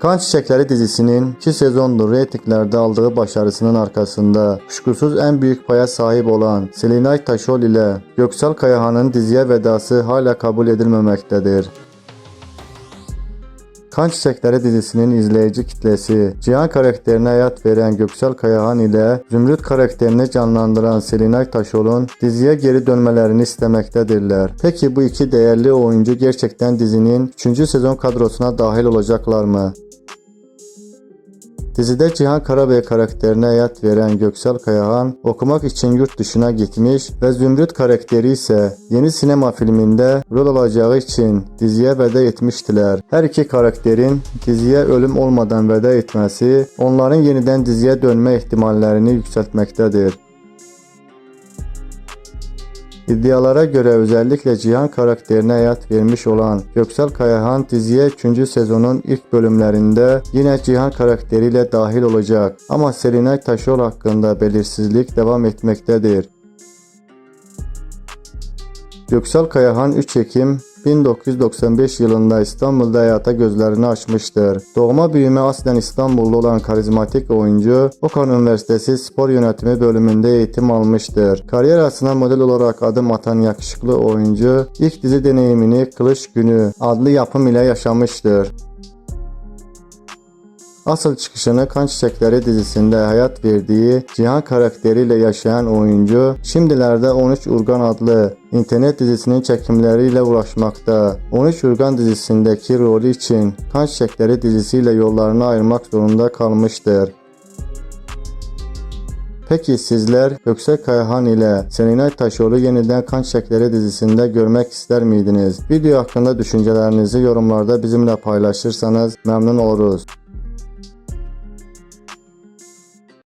Kan Çiçekleri dizisinin 2 sezondur reytinglerde aldığı başarısının arkasında kuşkusuz en büyük paya sahip olan Selinay Taşol ile Göksel Kayahan'ın diziye vedası hala kabul edilmemektedir. Kan Çiçekleri dizisinin izleyici kitlesi, Cihan karakterine hayat veren Göksel Kayahan ile Zümrüt karakterini canlandıran Selinay Taşol'un diziye geri dönmelerini istemektedirler. Peki bu iki değerli oyuncu gerçekten dizinin 3. sezon kadrosuna dahil olacaklar mı? Dizide Cihan Karabey karakterine hayat veren Göksel Kayahan okumak için yurt dışına gitmiş ve Zümrüt karakteri ise yeni sinema filminde rol alacağı için diziye veda etmiştiler. Her iki karakterin diziye ölüm olmadan veda etmesi onların yeniden diziye dönme ihtimallerini yükseltmektedir. İddialara göre özellikle Cihan karakterine hayat vermiş olan Göksel Kayahan diziye 3. sezonun ilk bölümlerinde yine Cihan karakteriyle dahil olacak. Ama Selinay Taşol hakkında belirsizlik devam etmektedir. Göksel Kayahan 3 Ekim 1995 yılında İstanbul'da hayata gözlerini açmıştır. Doğma büyüme aslen İstanbullu olan karizmatik oyuncu, Okan Üniversitesi Spor Yönetimi bölümünde eğitim almıştır. Kariyerasına model olarak adım atan yakışıklı oyuncu, ilk dizi deneyimini Kılıç Günü adlı yapım ile yaşamıştır. Asıl çıkışını Kan Çiçekleri dizisinde hayat verdiği Cihan karakteriyle yaşayan oyuncu, şimdilerde 13 Urgan adlı internet dizisinin çekimleriyle uğraşmakta. 13 Urgan dizisindeki rolü için Kan Çiçekleri dizisiyle yollarını ayırmak zorunda kalmıştır. Peki sizler Göksel Kayahan ile Selinay Taşoğlu yeniden Kan Çiçekleri dizisinde görmek ister miydiniz? Video hakkında düşüncelerinizi yorumlarda bizimle paylaşırsanız memnun oluruz.